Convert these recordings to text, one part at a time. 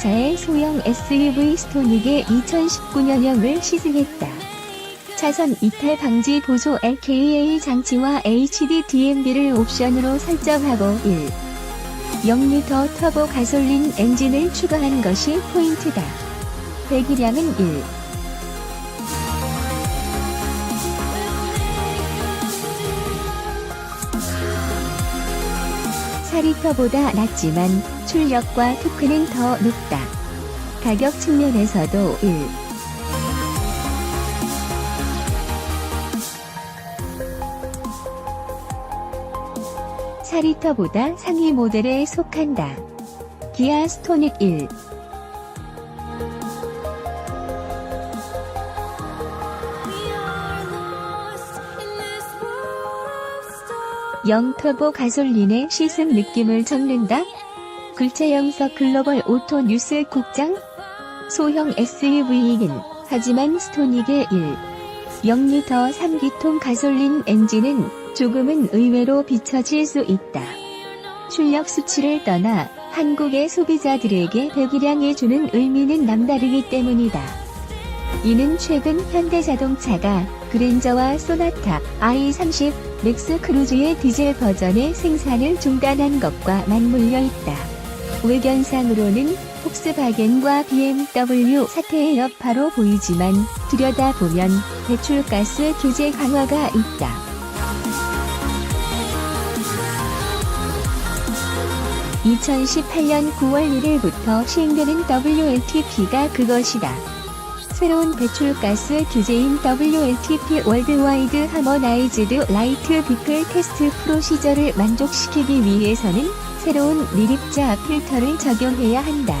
자동차의 소형 SUV 스토닉의 2019년형을 시승했다. 차선 이탈 방지 보조 LKA 장치와 HD DMB를 옵션으로 설정하고 1. 0L 터보 가솔린 엔진을 추가한 것이 포인트다. 배기량은 1. 4리터보다 낮지만 출력과 토크는 더 높다. 가격 측면에서도 1. 리터보다 상위 모델에 속한다. 기아 스토닉 1 영터보 가솔린의 시승 느낌을 적는다? 굴체영석 글로벌 오토 뉴스 국장? 소형 SUV이긴 하지만 스토닉의 1. 0L 3기통 가솔린 엔진은 조금은 의외로 비춰질 수 있다. 출력 수치를 떠나 한국의 소비자들에게 배기량이 주는 의미는 남다르기 때문이다. 이는 최근 현대자동차가 그랜저와 소나타 i30 맥스 크루즈의 디젤 버전의 생산을 중단한 것과 맞물려 있다. 외견상으로는 폭스바겐과 BMW 사태의 여파로 보이지만 들여다보면 배출가스 규제 강화가 있다. 2018년 9월 1일부터 시행되는 WLTP가 그것이다. 새로운 배출가스 규제인 WLTP 월드와이드 하머나이즈드 라이트 비클 테스트 프로시저를 만족시키기 위해서는 새로운 미립자 필터를 적용해야 한다.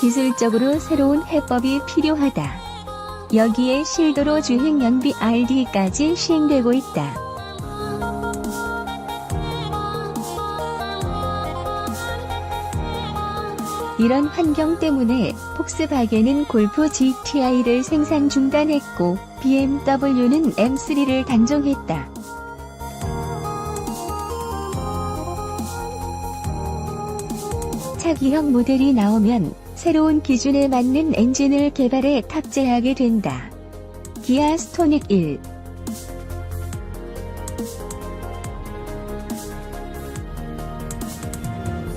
기술적으로 새로운 해법이 필요하다. 여기에 실도로 주행 연비 RD까지 시행되고 있다. 이런 환경 때문에 폭스바겐은 골프 GTI를 생산 중단했고 BMW는 M3를 단종했다. 차기형 모델이 나오면 새로운 기준에 맞는 엔진을 개발해 탑재하게 된다. 기아 스토닉 1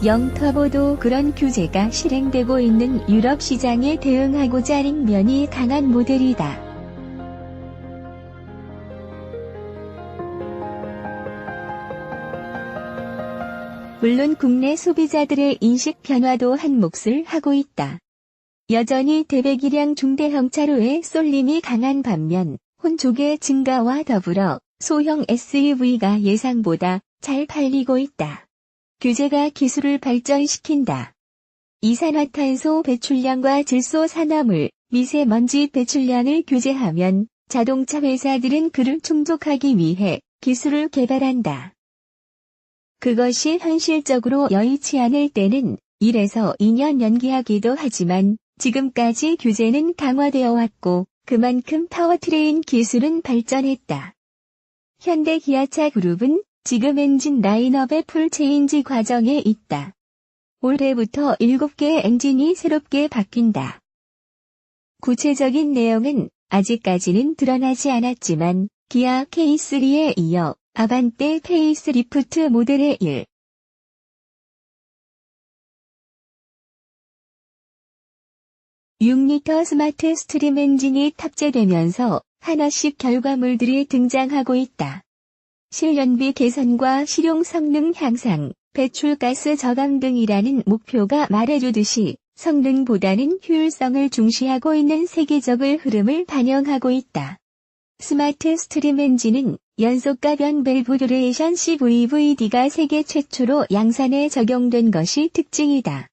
영터보도 그런 규제가 실행되고 있는 유럽 시장에 대응하고자 링면이 강한 모델이다. 물론 국내 소비자들의 인식 변화도 한 몫을 하고 있다. 여전히 대배기량 중대형 차로의 쏠림이 강한 반면 혼족의 증가와 더불어 소형 SUV가 예상보다 잘 팔리고 있다. 규제가 기술을 발전시킨다. 이산화탄소 배출량과 질소 산화물, 미세먼지 배출량을 규제하면 자동차 회사들은 그를 충족하기 위해 기술을 개발한다. 그것이 현실적으로 여의치 않을 때는 1에서 2년 연기하기도 하지만 지금까지 규제는 강화되어 왔고 그만큼 파워트레인 기술은 발전했다. 현대 기아차 그룹은 지금 엔진 라인업의 풀 체인지 과정에 있다. 올해부터 7개의 엔진이 새롭게 바뀐다. 구체적인 내용은 아직까지는 드러나지 않았지만 기아 K3에 이어 아반떼 페이스 리프트 모델의 1. 6리터 스마트 스트림 엔진이 탑재되면서 하나씩 결과물들이 등장하고 있다. 실연비 개선과 실용 성능 향상, 배출가스 저감 등이라는 목표가 말해주듯이 성능보다는 효율성을 중시하고 있는 세계적을 흐름을 반영하고 있다. 스마트 스트림 엔진은 연속가변 밸브 듀레이션 CVVD가 세계 최초로 양산에 적용된 것이 특징이다.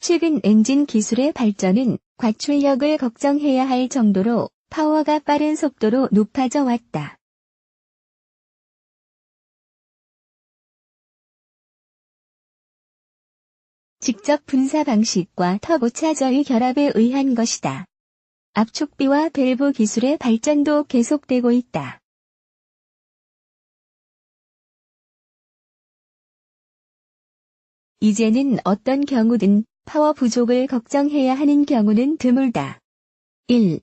최근 엔진 기술의 발전은 과출력을 걱정해야 할 정도로 파워가 빠른 속도로 높아져 왔다. 직접 분사 방식과 터보차저의 결합에 의한 것이다. 압축비와 밸브 기술의 발전도 계속되고 있다. 이제는 어떤 경우든 파워 부족을 걱정해야 하는 경우는 드물다. 1.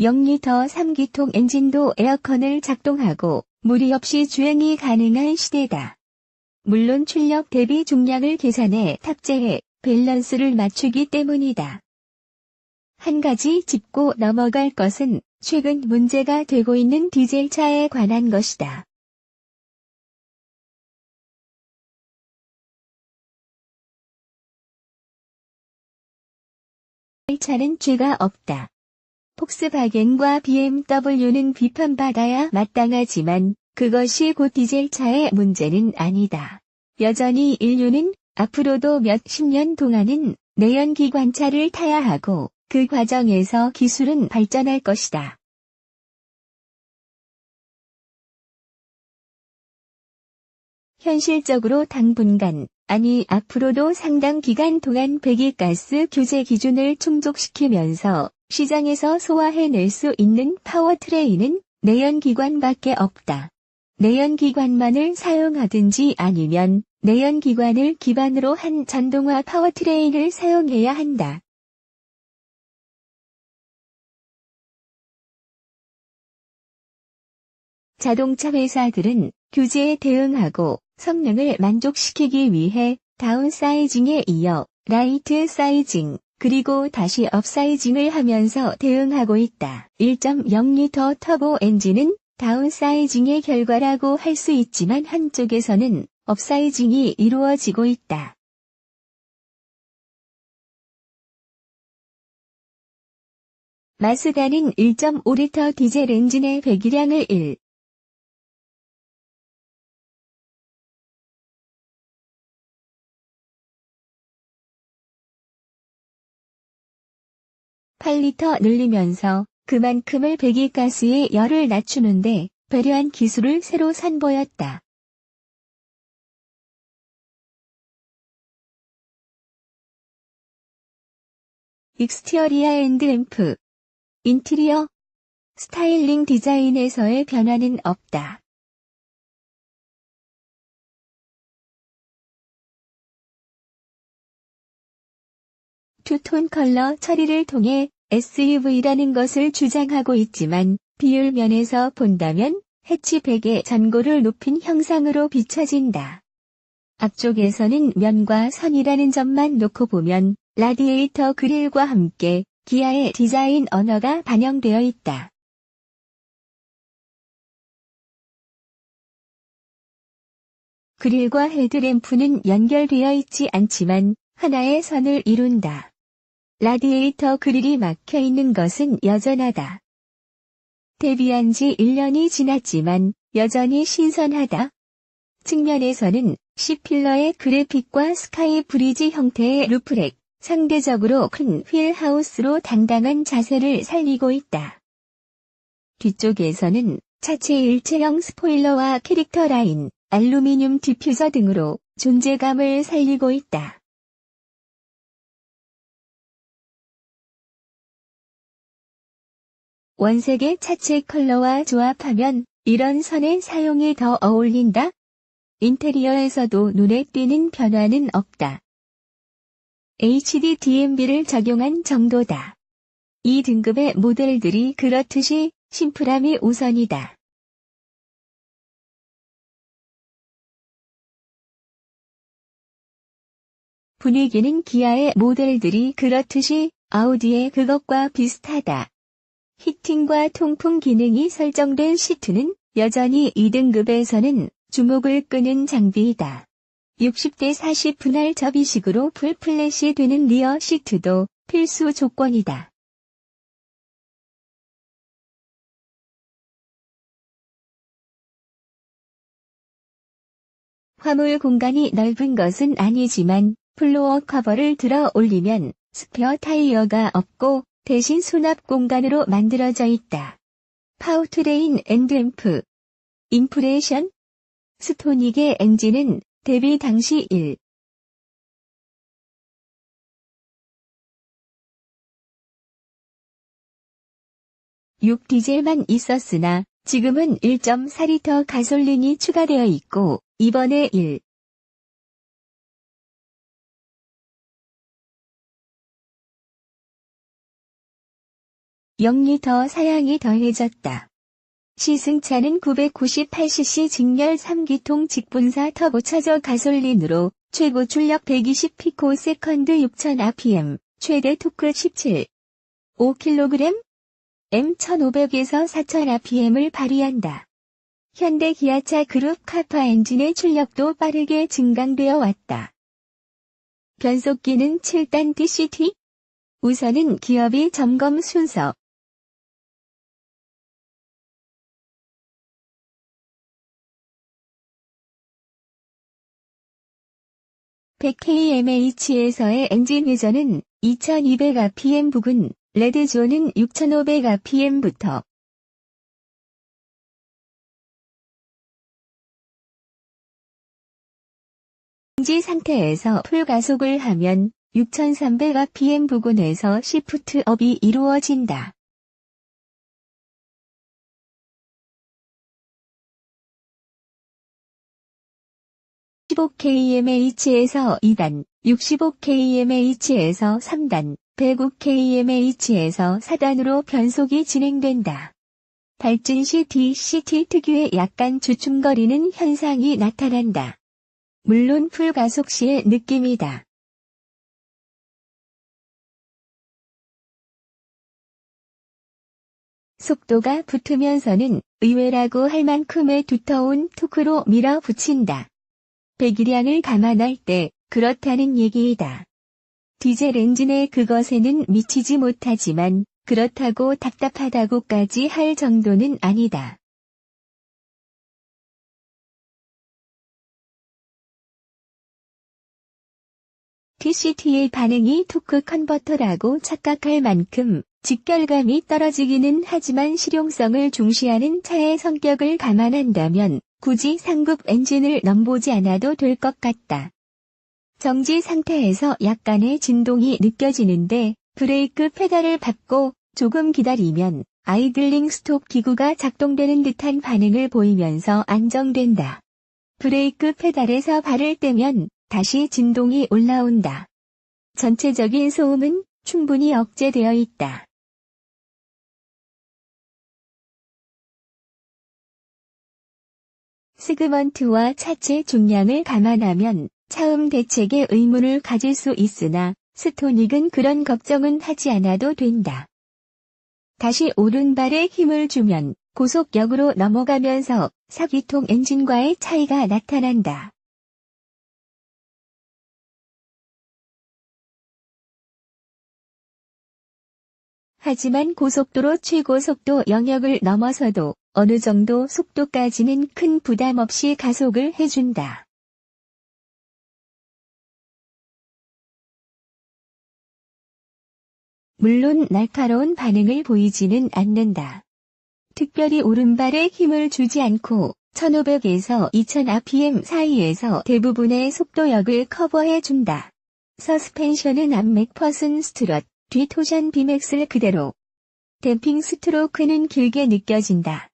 0리터 3기통 엔진도 에어컨을 작동하고 무리 없이 주행이 가능한 시대다. 물론 출력 대비 중량을 계산해 탑재해 밸런스를 맞추기 때문이다. 한 가지 짚고 넘어갈 것은 최근 문제가 되고 있는 디젤차에 관한 것이다. 차는 죄가 없다. 폭스바겐과 BMW는 비판받아야 마땅하지만 그것이 곧 디젤차의 문제는 아니다. 여전히 인류는 앞으로도 몇십 년 동안은 내연기관차를 타야 하고 그 과정에서 기술은 발전할 것이다. 현실적으로 당분간, 아니 앞으로도 상당 기간 동안 배기가스 규제 기준을 충족시키면서 시장에서 소화해낼 수 있는 파워트레인은 내연기관밖에 없다. 내연기관만을 사용하든지 아니면 내연기관을 기반으로 한 전동화 파워트레인을 사용해야 한다. 자동차 회사들은 규제에 대응하고 성능을 만족시키기 위해 다운사이징에 이어 라이트 사이징, 그리고 다시 업사이징을 하면서 대응하고 있다. 1.0리터 터보 엔진은 다운사이징의 결과라고 할 수 있지만 한쪽에서는 업사이징이 이루어지고 있다. 마스다는 1.5리터 디젤 엔진의 배기량을 1, 8리터 늘리면서 그만큼을 배기가스의 열을 낮추는데 배려한 기술을 새로 선보였다. 익스티어리아 앤드 램프 인티리어 스타일링 디자인에서의 변화는 없다. 투톤 컬러 처리를 통해 SUV라는 것을 주장하고 있지만 비율 면에서 본다면 해치백의 전고를 높인 형상으로 비춰진다. 앞쪽에서는 면과 선이라는 점만 놓고 보면 라디에이터 그릴과 함께 기아의 디자인 언어가 반영되어 있다. 그릴과 헤드램프는 연결되어 있지 않지만 하나의 선을 이룬다. 라디에이터 그릴이 막혀 있는 것은 여전하다. 데뷔한 지 1년이 지났지만 여전히 신선하다. 측면에서는 C필러의 그래픽과 스카이 브리지 형태의 루프렉, 상대적으로 큰 휠하우스로 당당한 자세를 살리고 있다. 뒤쪽에서는 차체 일체형 스포일러와 캐릭터 라인, 알루미늄 디퓨저 등으로 존재감을 살리고 있다. 원색의 차체 컬러와 조합하면 이런 선의 사용이 더 어울린다? 인테리어에서도 눈에 띄는 변화는 없다. HD DMB를 적용한 정도다. 이 등급의 모델들이 그렇듯이 심플함이 우선이다. 분위기는 기아의 모델들이 그렇듯이 아우디의 그것과 비슷하다. 히팅과 통풍 기능이 설정된 시트는 여전히 2등급에서는 주목을 끄는 장비이다. 60대 40 분할 접이식으로 풀플랫이 되는 리어 시트도 필수 조건이다. 화물 공간이 넓은 것은 아니지만 플로어 커버를 들어 올리면 스페어 타이어가 없고 대신 수납 공간으로 만들어져 있다. 파우트레인 엔드앰프 인프레션 스토닉의 엔진은 데뷔 당시 1. 6 디젤만 있었으나 지금은 1.4리터 가솔린이 추가되어 있고 이번에 1. 0리터 사양이 더해졌다. 시승차는 998cc 직렬 3기통 직분사 터보차저 가솔린으로 최고 출력 120피코 세컨드 6000rpm, 최대 토크 17. 5kg? M1500에서 4000rpm을 발휘한다. 현대 기아차 그룹 카파 엔진의 출력도 빠르게 증강되어 왔다. 변속기는 7단 DCT? 우선은 기업이 점검 순서, 100kmh에서의 엔진 회전은 2200rpm 부근, 레드존은 6500rpm부터 지 상태에서 풀 가속을 하면 6300rpm 부근에서 시프트업이 이루어진다. 15kmh에서 2단, 65kmh에서 3단, 105kmh에서 4단으로 변속이 진행된다. 발진 시 DCT 특유의 약간 주춤거리는 현상이 나타난다. 물론 풀가속 시의 느낌이다. 속도가 붙으면서는 의외라고 할 만큼의 두터운 토크로 밀어붙인다. 배기량을 감안할 때 그렇다는 얘기이다. 디젤 엔진의 그것에는 미치지 못하지만 그렇다고 답답하다고까지 할 정도는 아니다. TCT의 반응이 토크 컨버터라고 착각할 만큼 직결감이 떨어지기는 하지만 실용성을 중시하는 차의 성격을 감안한다면 굳이 상급 엔진을 넘보지 않아도 될 것 같다. 정지 상태에서 약간의 진동이 느껴지는데 브레이크 페달을 밟고 조금 기다리면 아이들링 스톱 기구가 작동되는 듯한 반응을 보이면서 안정된다. 브레이크 페달에서 발을 떼면 다시 진동이 올라온다. 전체적인 소음은 충분히 억제되어 있다. 스그먼트와 차체 중량을 감안하면 차음 대책에 의문을 가질 수 있으나 스토닉은 그런 걱정은 하지 않아도 된다. 다시 오른발에 힘을 주면 고속력으로 넘어가면서 사기통 엔진과의 차이가 나타난다. 하지만 고속도로 최고 속도 영역을 넘어서도 어느 정도 속도까지는 큰 부담 없이 가속을 해준다. 물론 날카로운 반응을 보이지는 않는다. 특별히 오른발에 힘을 주지 않고 1500에서 2000rpm 사이에서 대부분의 속도역을 커버해준다. 서스펜션은 암맥 퍼슨 스트럿, 뒤 토션 비맥슬 그대로. 댐핑 스트로크는 길게 느껴진다.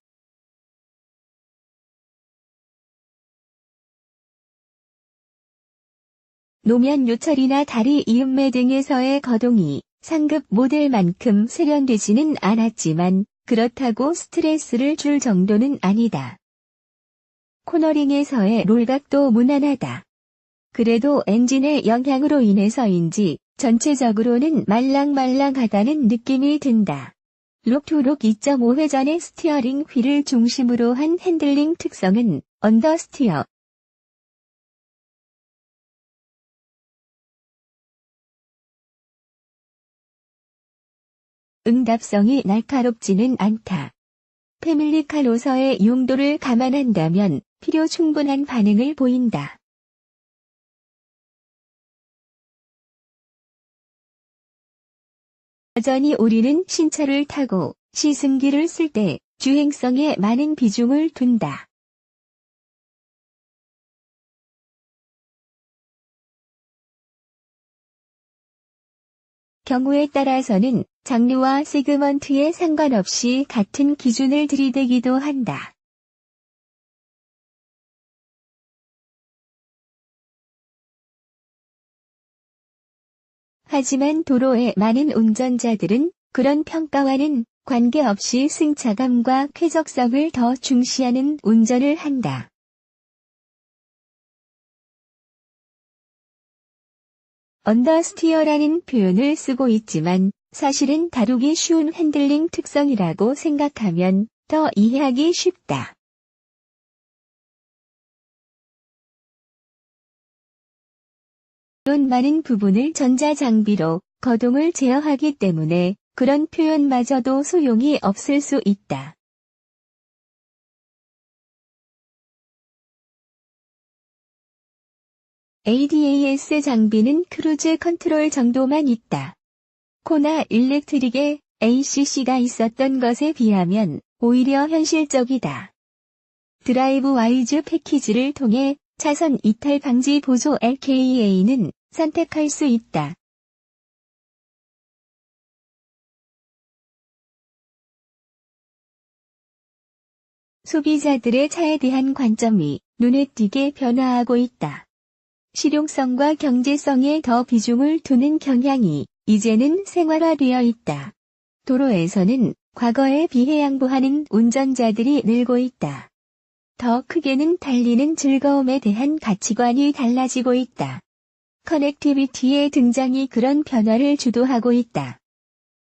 노면 요철이나 다리 이음매 등에서의 거동이 상급 모델만큼 세련되지는 않았지만 그렇다고 스트레스를 줄 정도는 아니다. 코너링에서의 롤각도 무난하다. 그래도 엔진의 영향으로 인해서인지 전체적으로는 말랑말랑하다는 느낌이 든다. 록투록 2.5회전의 스티어링 휠을 중심으로 한 핸들링 특성은 언더스티어, 응답성이 날카롭지는 않다. 패밀리카로서의 용도를 감안한다면 필요 충분한 반응을 보인다. 여전히 우리는 신차를 타고 시승기를 쓸 때 주행성에 많은 비중을 둔다. 경우에 따라서는 장르와 세그먼트에 상관없이 같은 기준을 들이대기도 한다. 하지만 도로에 많은 운전자들은 그런 평가와는 관계없이 승차감과 쾌적성을 더 중시하는 운전을 한다. 언더스티어라는 표현을 쓰고 있지만 사실은 다루기 쉬운 핸들링 특성이라고 생각하면 더 이해하기 쉽다. 물론 많은 부분을 전자장비로 거동을 제어하기 때문에 그런 표현마저도 소용이 없을 수 있다. ADAS 장비는 크루즈 컨트롤 정도만 있다. 코나 일렉트릭에 ACC가 있었던 것에 비하면 오히려 현실적이다. 드라이브 와이즈 패키지를 통해 차선 이탈 방지 보조 LKA는 선택할 수 있다. 소비자들의 차에 대한 관점이 눈에 띄게 변화하고 있다. 실용성과 경제성에 더 비중을 두는 경향이 이제는 생활화되어 있다. 도로에서는 과거에 비해 양보하는 운전자들이 늘고 있다. 더 크게는 달리는 즐거움에 대한 가치관이 달라지고 있다. 커넥티비티의 등장이 그런 변화를 주도하고 있다.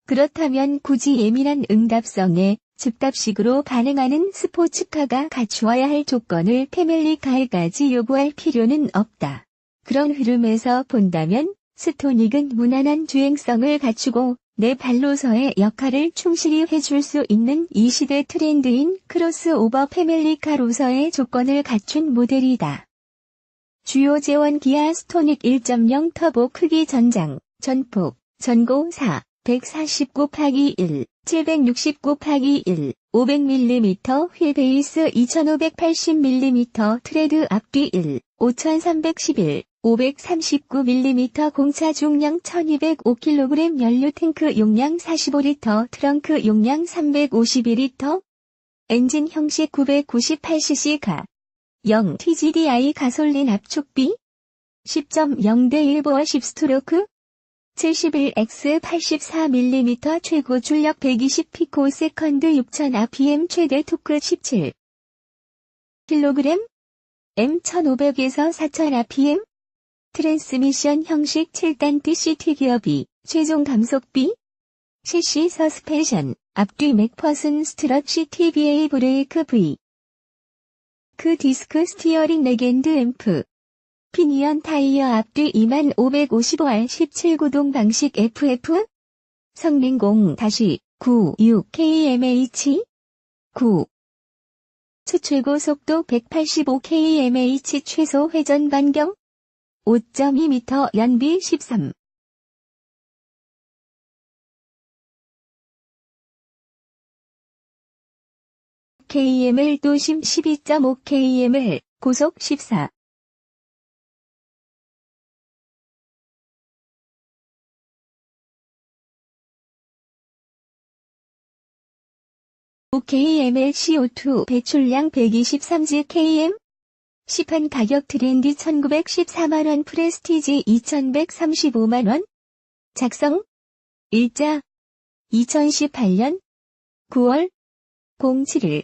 그렇다면 굳이 예민한 응답성에 즉답식으로 반응하는 스포츠카가 갖추어야 할 조건을 패밀리카에까지 요구할 필요는 없다. 그런 흐름에서 본다면 스토닉은 무난한 주행성을 갖추고 내 발로서의 역할을 충실히 해줄 수 있는 이 시대 트렌드인 크로스오버 패밀리카로서의 조건을 갖춘 모델이다. 주요 제원 기아 스토닉 1.0 터보 크기 전장, 전폭, 전고 4, 140 곱하기 1, 760 곱하기 1, 500mm 휠베이스 2580mm 트레드 앞뒤 1, 5311, 539mm 공차 중량 1205kg 연료 탱크 용량 45리터 트렁크 용량 352리터 엔진 형식 998cc가 0 TGDI 가솔린 압축비 10.0 대 1보어 10스트로크 71X 84mm 최고 출력 120피코 세컨드 6000 RPM 최대 토크 17 kg M 1500에서 4000 RPM 트랜스미션 형식 7단 DCT 기업이 최종 감속비? CC 서스펜션 앞뒤 맥퍼슨 스트럿 CTBA 브레이크 V 그 디스크 스티어링 레겐드 앰프. 피니언 타이어 앞뒤 2555R 17 구동 방식 FF 성능 0-96KMH 9 최고 속도 185kmh 최소 회전 반경 5.2m 연비 13 KML 도심 12.5 KML 고속 14 KML CO2 배출량 123G KM 시판 가격 트렌디 1914만원 프레스티지 2135만원. 작성. 일자. 2018년 9월 07일